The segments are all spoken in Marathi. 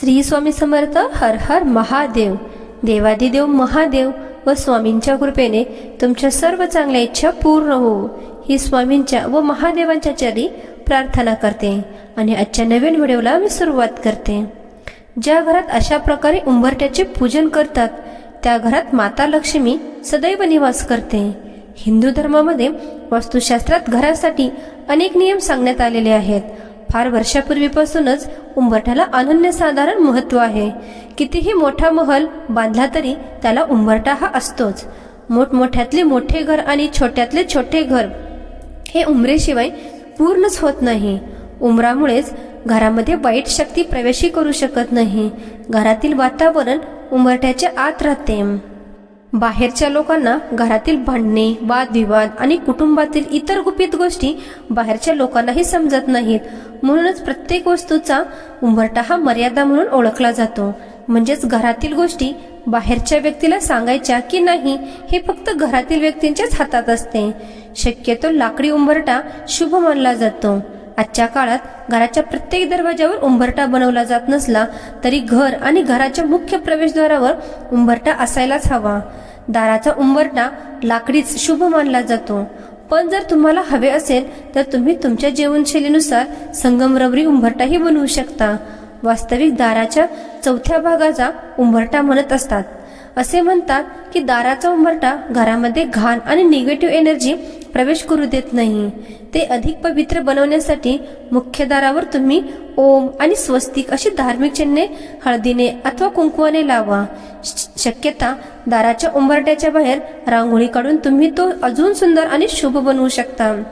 श्री स्वामी समर्थ हर हर महादेव. देवादिदेव महादेव व स्वामींच्या कृपेने तुमच्या सर्व चांगल्या इच्छा पूर्ण हो. ही स्वामींच्या व महादेवांच्या चरी प्रार्थना करते आणि आजच्या नवीन व्हिडिओला मी सुरुवात करते. ज्या घरात अशा प्रकारे उंबरट्याचे पूजन करतात त्या घरात माता लक्ष्मी सदैव निवास करते. हिंदू धर्मामध्ये वास्तुशास्त्रात घरासाठी अनेक नियम सांगण्यात आलेले आहेत. फार वर्षापूर्वीपासूनच उंबरठ्याला अनन्यसाधारण महत्त्व आहे. कितीही मोठा महल बांधला तरी त्याला उंबरठा हा असतोच. मोठमोठ्यातले मोठे घर आणि छोट्यातले छोटे घर हे उमरेशिवाय पूर्णच होत नाही. उमरामुळेच घरामध्ये वाईट शक्ती प्रवेशही करू शकत नाही. घरातील वातावरण उंबरठ्याच्या आत राहते. बाहेरच्या लोकांना घरातील भांडणे वादविवाद आणि कुटुंबातील इतर गुपित गोष्टी बाहेरच्या लोकांनाही समजत नाहीत. म्हणूनच प्रत्येक वस्तूचा उंबरटा हा मर्यादा म्हणून ओळखला जातो. म्हणजेच घरातील गोष्टी बाहेरच्या व्यक्तीला सांगायच्या की नाही हे फक्त घरातील व्यक्तींच्याच हातात असते. शक्यतो लाकडी उंबरटा शुभ मानला जातो. आजच्या काळात घराच्या प्रत्येक दरवाजावर उंबरटा बनवला जात नसला तरी घर आणि घराच्या मुख्य प्रवेशद्वारावर उंबरटा असायलाच हवा. दाराचा उंबरटा लाकडीच शुभ मानला जातो. पण जर तुम्हाला हवे असेल तर तुम्ही तुमच्या जीवनशैलीनुसार संगमरवरी उंबरटाही बनवू शकता. वास्तविक दाराच्या चौथ्या भागाचा उंबरटा म्हणत असतात. असे म्हणतात की दाराचा उंबरटा घरामध्ये घाण आणि निगेटिव्ह एनर्जी प्रवेश करू देत नाही. ते अधिक पवित्र बनवण्यासाठी मुख्य दारावर तुम्ही ओम आणि स्वस्तिक अशी धार्मिक चिन्हे हळदीने अथवा कुंकुवाने लावा. श- शक्यता दाराच्या उंबरट्याच्या बाहेर रांगोळी काढून तुम्ही तो अजून सुंदर आणि शुभ बनवू शकता.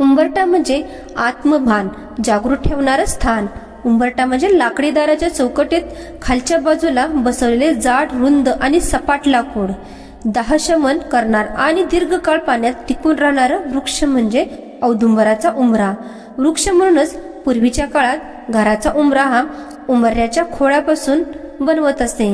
उंबरटा म्हणजे आत्मभान जागृत ठेवणारं स्थान. उंबरटा म्हणजे लाकडी दाराच्या चौकटीत खालच्या बाजूला बसवलेले जाड रुंद आणि सपाट लाकूड. दाहशमन करणार आणि दीर्घकाळ पाण्यात टिकून राहणारं वृक्ष म्हणजे औदुंबराचा उमरा वृक्ष म्हणूनच पूर्वीच्या काळात घराचा उमरा हा उमऱ्याच्या खोळापासून बनवत असे.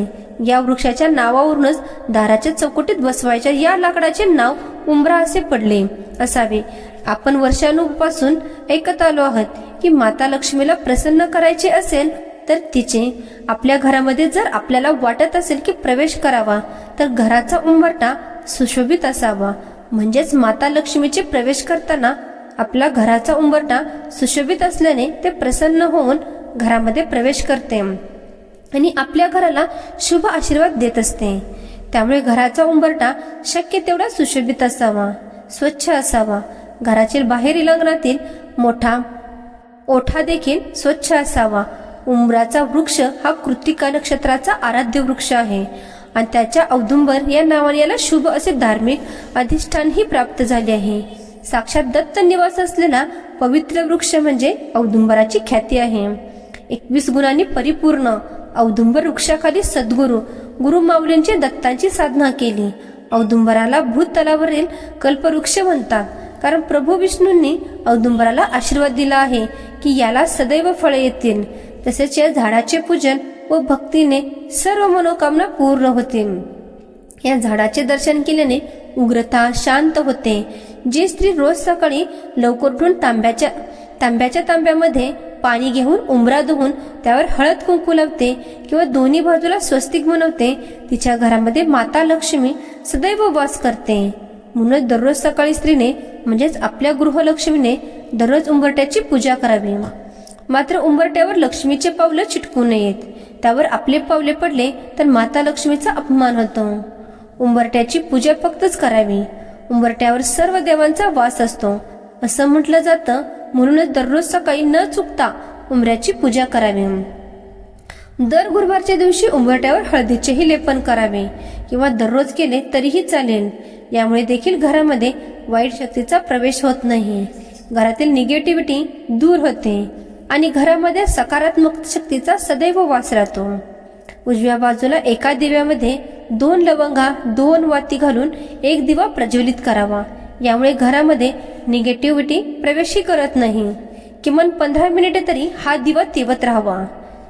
या वृक्षाच्या नावावरूनच दाराच्या चौकटीत बसवायच्या या लाकडाचे नाव उमरा असे पडले असावे. आपण वर्षानुपासून ऐकत आलो आहोत की माता लक्ष्मीला प्रसन्न करायचे असेल तर तिचे आपल्या घरामध्ये जर आपल्याला वाटत असेल की प्रवेश करावा तर घराचा उंबरटा सुशोभित असावा. म्हणजेच माता लक्ष्मीचे प्रवेश करताना आपला घराचा उंबरटा सुशोभित असल्याने ते प्रसन्न होऊन घरामध्ये प्रवेश करते आणि आपल्या घराला शुभ आशीर्वाद देत असते. त्यामुळे घराचा उंबरटा शक्य तेवढा सुशोभित असावा स्वच्छ असावा. घरातील बाहेरील अंगणातील मोठा ओठा देखील स्वच्छ असावा. उंबराचा वृक्ष हा कृतिका नक्षत्राचा आराध्य वृक्ष आहे. आणि त्याच्या औदुंबर या नावाने याला शुभ असे धार्मिक अधिष्ठानही प्राप्त झाले आहे. साक्षात दत्त निवास असलेला पवित्र वृक्ष म्हणजे औदुंबराची ख्याती आहे. एकवीस गुणांनी परिपूर्ण औदुंबर वृक्षाखाली सद्गुरू गुरु माऊलींची दत्तांची साधना केली. औदुंबराला भूतलावरील कल्पवृक्ष म्हणतात. कारण प्रभू विष्णूंनी औदुंबराला आशीर्वाद दिला आहे की याला सदैव फळे येतील. तसेच या झाडाचे पूजन व भक्तीने सर्व मनोकामना पूर्ण होतील. या झाडाचे दर्शन केल्याने उग्रता शांत होते. जी स्त्री रोज सकाळी लवकर उठून तांब्याच्या तांब्याच्या तांब्यामध्ये पाणी घेऊन उंबरा धुवून त्यावर हळद कुंकू लावते किंवा दोन्ही बाजूला स्वस्तिक बनवते तिच्या घरामध्ये माता लक्ष्मी सदैव वास करते. म्हणून दररोज सकाळी स्त्रीने म्हणजेच आपल्या गृहलक्ष्मीने दररोज उंबरट्याची पूजा करावी मात्र उंबरट्यावर लक्ष्मीचे पावलं चिटकू नयेत. त्यावर आपले पावले पडले तर माता लक्ष्मीचा अपमान होतो. उंबरट्याची पूजा फक्तच करावी. उंबरट्यावर सर्व देवांचा वास असतो. असं म्हटलं जातं म्हणूनच दररोज सकाळी न चुकता उंबऱ्याची पूजा करावी. दर गुरुवारच्या दिवशी उंबरट्यावर हळदीचेही लेपन करावे. किंवा दररोज केले तरीही चालेल. यामुळे देखील घरामध्ये वाईट शक्तीचा प्रवेश होत नाही. घरातील निगेटिव्हिटी दूर होते आणि घरामध्ये सकारात्मक शक्तीचा सदैव वास राहतो. उजव्या बाजूला एका दिव्यामध्ये दोन लवंगा दोन वाती घालून एक दिवा प्रज्वलित करावा. यामुळे घरामध्ये निगेटिव्हिटी प्रवेशही करत नाही. किमान पंधरा मिनिटे तरी हा दिवा तेवत राहावा.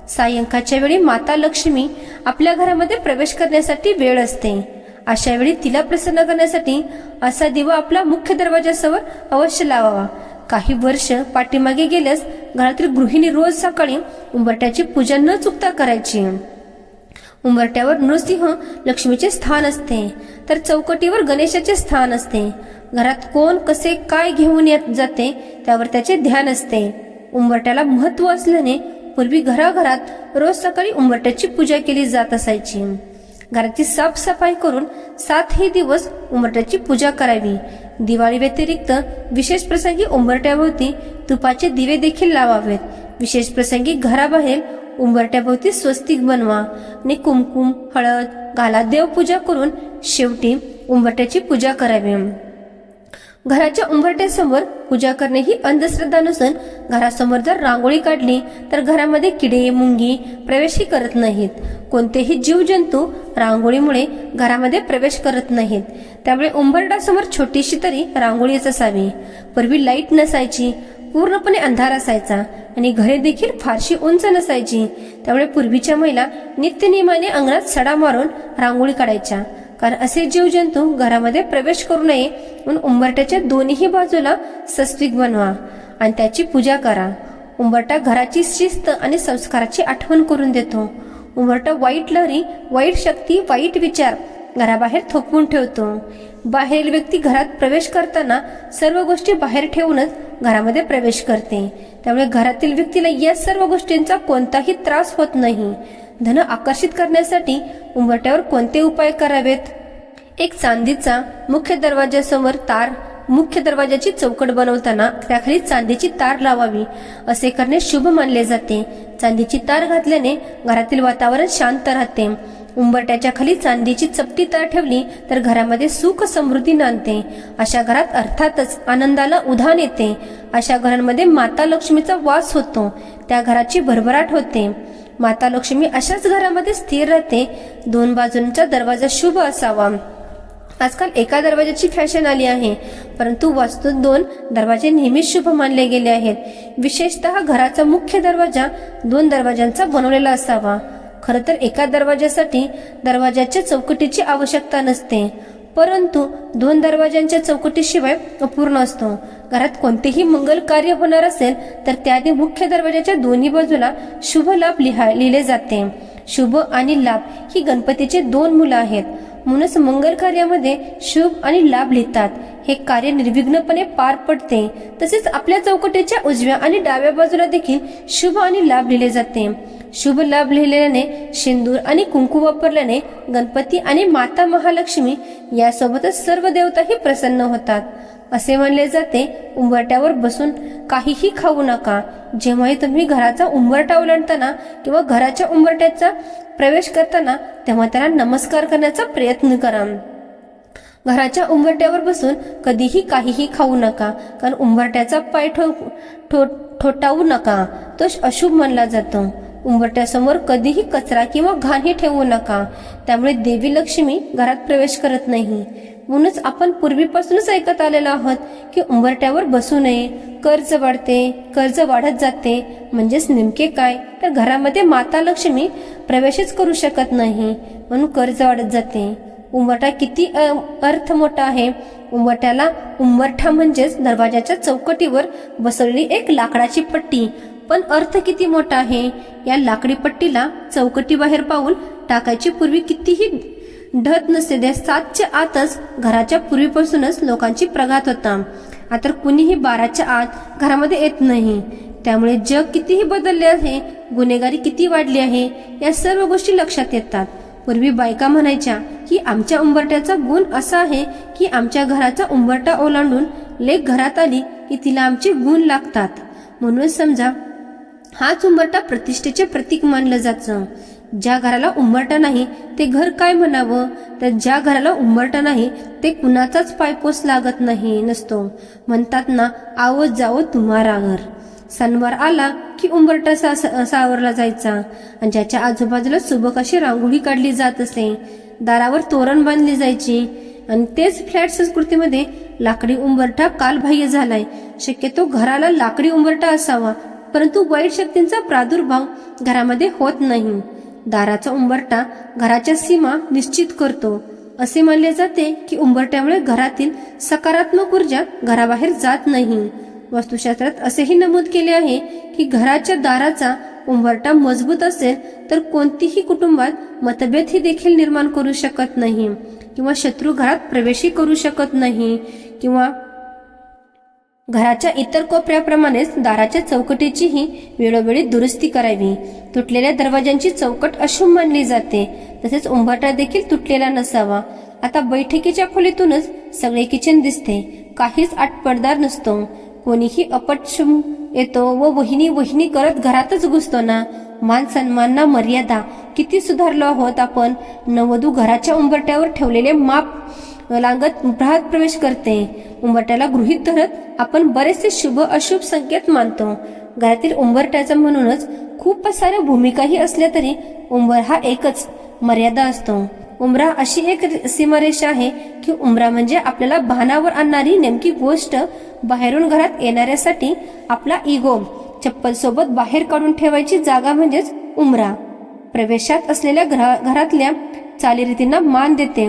सायंकाळच्या वेळी माता लक्ष्मी आपल्या घरामध्ये प्रवेश करण्यासाठी वेळ असते. अशा वेळी तिला प्रसन्न करण्यासाठी असा दिवा आपला मुख्य दरवाजासमोर अवश्य लावावा. काही वर्ष पाठीमागे गेल्यास घरातील गृहिणी रोज सकाळी उंबरट्याची पूजा न चुकता करायची. उंबरट्यावर नृसिंह लक्ष्मीचे स्थान असते. तर चौकटीवर गणेशाचे स्थान असते. घरात कोण कसे काय घेऊन येत जाते त्यावर त्याचे ध्यान असते. उंबरट्याला महत्त्व असल्याने पूर्वी घराघरात रोज सकाळी उंबरट्याची पूजा केली जात असायची. घराची साफसफाई करून सातही दिवस उंबरट्याची पूजा करावी. दिवाळी व्यतिरिक्त विशेष प्रसंगी उंबरट्याभोवती तुपाचे दिवे देखील लावावेत. विशेष प्रसंगी घराबाहेर उंबरट्याभोवती स्वस्तिक बनवा. आणि कुमकुम हळद घाला देवपूजा करून शेवटी उंबरट्याची पूजा करावी. घराच्या उंबरट्यासमोर पूजा करणे ही अंधश्रद्धा नसून घरासमोर जर रांगोळी काढली तर घरामध्ये किडे मुंगी प्रवेशही करत नाहीत. कोणतेही जीवजंतू रांगोळीमुळे घरामध्ये प्रवेश करत नाहीत. त्यामुळे उंबरट्यासमोर छोटीशी तरी रांगोळीच असावी. पूर्वी लाइट नसायची पूर्णपणे अंधार असायचा आणि घरे देखील फारशी उंच नसायची. त्यामुळे पूर्वीच्या महिला नित्यनियमाने अंगणात सडा मारून रांगोळी काढायच्या. कारण असे जीवजंतू घरामध्ये प्रवेश करू नये म्हणून उंबरट्याच्या दोन्ही बाजूला सस्विक बनवा आणि त्याची पूजा करा. उंबरटा घराची शिस्त आणि संस्काराची आठवण करून देतो. उंबरटा वाईट लहरी वाईट शक्ती वाईट विचार घराबाहेर थोपवून ठेवतो. बाहेरील व्यक्ती घरात प्रवेश करताना सर्व गोष्टी बाहेर ठेवूनच घरामध्ये प्रवेश करते. त्यामुळे घरातील व्यक्तीला या सर्व गोष्टींचा कोणताही त्रास होत नाही. धन आकर्षित करण्यासाठी उंबरट्यावर कोणते उपाय करावेत? एक चांदीचा मुख्य दरवाजासमोर तार मुख्य दरवाजाची चौकट बनवताना त्याखाली चांदीची तार लावावी. असे करणे शुभ मानले जाते. चांदीची तार घातल्याने घरातील वातावरण शांत राहते. उंबरट्याच्या खाली चांदीची चपटी तार ठेवली तर घरामध्ये सुख समृद्धी नांदते. अशा घरात अर्थातच आनंदाला उधाण येते. अशा घरांमध्ये माता लक्ष्मीचा वास होतो. त्या घराची भरभराट होते. माता लक्ष्मी अशाच घरामध्ये स्थिर राहते. दोन बाजूंचा दरवाजा शुभ असावा. आजकाल एका दरवाजाची फॅशन आली आहे. परंतु वास्तू दोन दरवाजे नेहमीच शुभ मानले गेले आहेत. विशेषतः घराचा मुख्य दरवाजा दोन दरवाजांचा बनवलेला असावा. खरं तर एका दरवाजासाठी दरवाजाच्या चौकटीची आवश्यकता नसते. परंतु दोन दरवाजांच्या चौकटीशिवाय अपूर्ण असतो. घरात कोणतेही मंगल कार्य होणार असेल तर त्याआधी मुख्य दरवाजाच्या दोन्ही बाजूला शुभ लाभ लिहा लिहिले जाते. शुभ आणि लाभ ही गणपतीचे दोन मुलं आहेत. म्हणूनच मंगल कार्यामध्ये शुभ आणि लाभ लिहितात. हे कार्य निर्विघ्नपणे पार पडते. तसेच आपल्या चौकटीच्या उजव्या आणि डाव्या बाजूला देखील शुभ आणि लाभ लिहिले जाते. शुभ लाभ लिहिल्याने सिंदूर आणि कुंकू वापरल्याने गणपती आणि माता महालक्ष्मी यासोबतच सर्व देवताही प्रसन्न होतात. असे मानले जाते उंबरट्यावर बसून काहीही खाऊ नका. जेव्हाही तुम्ही घराचा उंबरटा ओलांडताना किंवा घराच्या उंबरट्याचा प्रवेश करताना तेव्हा त्याला नमस्कार करण्याचा प्रयत्न करा. घराच्या उंबरट्यावर बसून कधीही काहीही खाऊ नका कारण उंबरट्याचा पाय ठो ठो ठोठावू नका. तो अशुभ मानला जातो. उंबरट्यासमोर कधीही कचरा किंवा घाणही ठेवू नका. त्यामुळे देवी लक्ष्मी घरात प्रवेश करत नाही. म्हणूनच आपण पूर्वीपासूनच ऐकत आलेलो आहोत की उंबरट्यावर बसू नये कर्ज वाढते कर्ज वाढत जाते. म्हणजेच नेमके काय? तर घरामध्ये माता लक्ष्मी प्रवेशच करू शकत नाही म्हणून कर्ज वाढत जाते. उंबरठा किती अर्थ मोठा आहे. उंबरट्याला उंबरठा म्हणजेच दरवाजाच्या चौकटीवर बसवलेली एक लाकडाची पट्टी. पण अर्थ किती मोठा आहे? या लाकडी पट्टीला चौकटी बाहेर पाहून टाकायची पूर्वी कितीही ढत नसते द्या सातच्या आतच घराच्या पूर्वीपासूनच लोकांची प्रघात होता. आता कुणीही बाराच्या आत घरामध्ये येत नाही. त्यामुळे जग कितीही बदलले आहे गुन्हेगारी किती वाढली आहे या सर्व गोष्टी लक्षात येतात. पूर्वी बायका म्हणायच्या की आमच्या उंबरट्याचा गुण असा आहे की आमच्या घराचा उंबरटा ओलांडून लेख घरात आली की तिला आमचे गुण लागतात. म्हणून समजा हाच उंबरटा प्रतिष्ठेचे प्रतीक मानलं जातं. ज्या घराला उंबरटा नाही ते घर काय म्हणावं? तर ज्या घराला उंबरटा नाही ते कुणाचाच पायपोस लागत नाही नसतो. म्हणतात ना आवो जावो तुम्हाला घर सणवार आला की उंबरटा सा- सावरला जायचा. आणि ज्याच्या आजूबाजूला सुबक अशी रांगोळी काढली जात असे. दारावर तोरण बांधली जायची. आणि तेच फ्लॅट संस्कृतीमध्ये लाकडी उंबरठा कालबाह्य झालाय. शक्यतो घराला लाकडी उंबरठा असावा. परंतु वाईट शक्तींचा प्रादुर्भाव घरामध्ये होत नाही. दाराचा उंबरटा घराच्या सीमा निश्चित करतो. असे मानले जाते की उंबरट्यामुळे घरातील सकारात्मक ऊर्जा घराबाहेर जात नाही. वास्तुशास्त्रात असेही नमूद केले आहे की घराच्या दाराचा उंबरटा मजबूत असेल तर कोणतीही कुटुंबात मतभेद ही देखील निर्माण करू शकत नाही किंवा शत्रू घरात प्रवेशही करू शकत नाही किंवा घराच्या इतर कोपऱ्याप्रमाणेच दाराच्या चौकटीचीही वेळोवेळी दुरुस्ती करावी. तुटलेल्या दरवाजांची चौकट अशुभ मानली जाते. तसेच उंबरटा देखील तुटलेला नसावा. आता बैठकीच्या खोलीतूनच सगळे किचन दिसते. काहीच आटपडदार नसतो. कोणीही अपटशुम येतो व वहिनी वहिनी करत घरातच घुसतो ना? मान सन्मानना मर्यादा. किती सुधारलो आहोत आपण? नवधू घराच्या उंबरट्यावर ठेवलेले माप लागत गृहात प्रवेश करते. उंबरट्याला गृहित धरत आपण बरेचसे शुभ अशुभ संकेत मानतो. घरातील उंबरट्याचा म्हणूनच खूप साऱ्या भूमिकाही असल्या तरी उंबर हा एकच मर्यादा असतो. उमरा अशी एक सीमारेषा आहे की उमरा म्हणजे आपल्याला भानावर आणणारी नेमकी गोष्ट बाहेरून घरात येणाऱ्यासाठी आपला इगो चप्पल सोबत बाहेर काढून ठेवायची जागा म्हणजेच उमरा प्रवेशात असलेल्या घरा घरातल्या चालीरीतींना मान देते.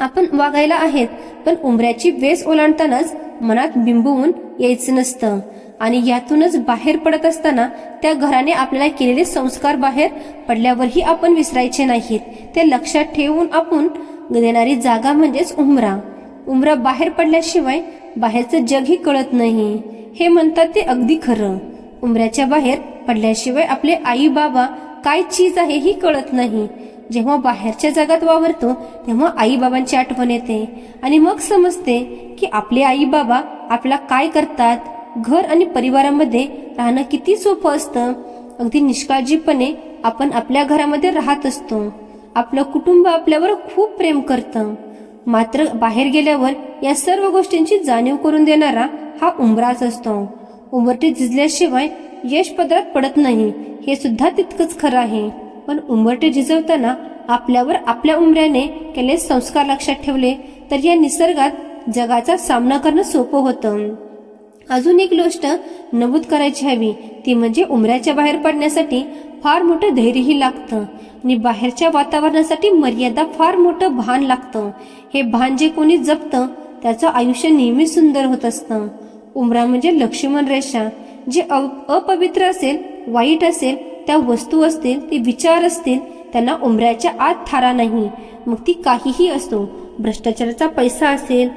आपण वागायला आहेत पण उमऱ्याची वेस ओलांडतानाच मनात बिंबवून यायचं नसतं. आणि यातूनच बाहेर पडत असताना त्या घराने आपल्याला केलेले संस्कार बाहेर पडल्यावरही आपण विसरायचे नाहीत. ते लक्षात ठेवून आपण देणारी जागा म्हणजेच उमरा उमरा बाहेर पडल्याशिवाय बाहेरचं जगही कळत नाही. हे म्हणतात ते अगदी खरं. उमऱ्याच्या बाहेर पडल्याशिवाय आपले आई बाबा काय चीज आहे ही कळत नाही. जेव्हा बाहेरच्या जगात वावरतो तेव्हा आई बाबांची आठवण येते. आणि मग समजते की आपले आई बाबा आपला काय करतात? घर आणि परिवारामध्ये राहणं किती सोपं असतं? अगदी निष्काळजीपणे आपण आपल्या घरामध्ये राहत असतो. आपलं कुटुंब आपल्यावर खूप प्रेम करतं. मात्र बाहेर गेल्यावर या सर्व गोष्टींची जाणीव करून देणारा हा उंबराच असतो. उंबरटे झिजल्याशिवाय यश पदरात पडत नाही. हे सुद्धा तितकंच खरं आहे. पण उंबरटे झिजवताना आपल्यावर आपल्या उमऱ्याने केले संस्कार लक्षात ठेवले तर या निसर्गात जगाचा सामना करणं सोपं होतं. अजून एक गोष्ट नमूद करायची हवी ती म्हणजे उमऱ्याच्या बाहेर पडण्यासाठी फार मोठं धैर्यही लागतं आणि बाहेरच्या वातावरणासाठी मर्यादा फार मोठं भान लागतं. हे भान जे कोणी जपतं त्याचं आयुष्य नेहमी सुंदर होत असतं. उमरा म्हणजे लक्ष्मण रेषा जे अपवित्र असेल वाईट असेल त्या वस्तू असतील ते विचार असतील त्यांना उमऱ्याच्या आत थारा नाही. मग ती काहीही असतो भ्रष्टाचाराचा पैसा असेल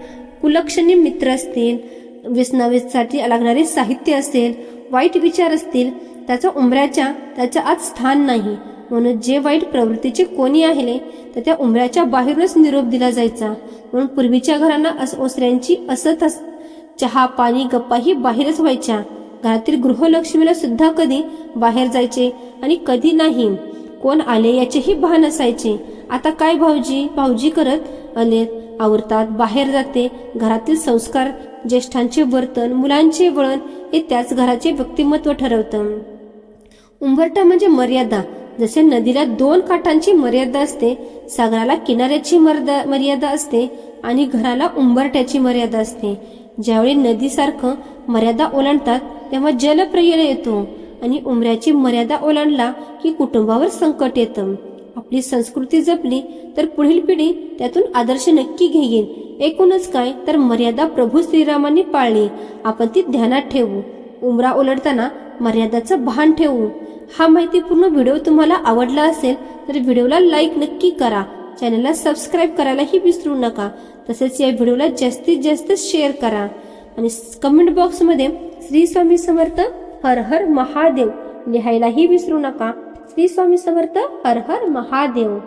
कुलक्षणी मित्र असतील व्यसनावेसाठी लागणारे साहित्य असेल वाईट विचार असतील त्याचा उमऱ्याच्या त्याच्या आत स्थान नाही. म्हणून जे वाईट प्रवृत्तीचे कोणी आहे तर त्या उमऱ्याच्या बाहेरूनच निरोप दिला जायचा. म्हणून पूर्वीच्या घरांना ओसऱ्यांची असत अस चहा पाणी गप्पाही बाहेरच व्हायच्या. घरातील गृहलक्ष्मीला सुद्धा कधी बाहेर जायचे आणि कधी नाही? कोण आले याचेही भान असायचे. आता काय भाऊजी भाऊजी करत आले आवरतात बाहेर जाते. घरातील संस्कार ज्येष्ठांचे वर्तन मुलांचे वळण हे त्याच घराचे व्यक्तिमत्व ठरवतं. उंबरटा म्हणजे मर्यादा. जसे नदीला दोन काठांची मर्यादा असते सागराला किनाऱ्याची मर्यादा असते आणि घराला उंबरट्याची मर्यादा असते. ज्यावेळी नदीसारखं मर्यादा ओलांडतात तेव्हा जलप्रलय येतो आणि उमऱ्याची मर्यादा ओलांडला की कुटुंबावर संकट येतं. आपली संस्कृती जपली तर पुढील पिढी त्यातून आदर्श नक्की घेईल. एकूणच काय तर मर्यादा प्रभू श्रीरामांनी पाळली. आपण ती ध्यानात ठेवू. उमरा ओलडताना मर्यादाचं भान ठेवू. हा माहितीपूर्ण व्हिडिओ तुम्हाला आवडला असेल तर व्हिडिओला लाईक नक्की करा. चॅनलला सबस्क्राईब करायलाही विसरू नका. तसेच या व्हिडिओला जास्तीत जास्त शेअर करा. आणि कमेंट बॉक्समध्ये श्री स्वामी समर्थ हर हर महादेव लिहायलाही विसरू नका. श्री स्वामी समर्थ हर हर महादेव.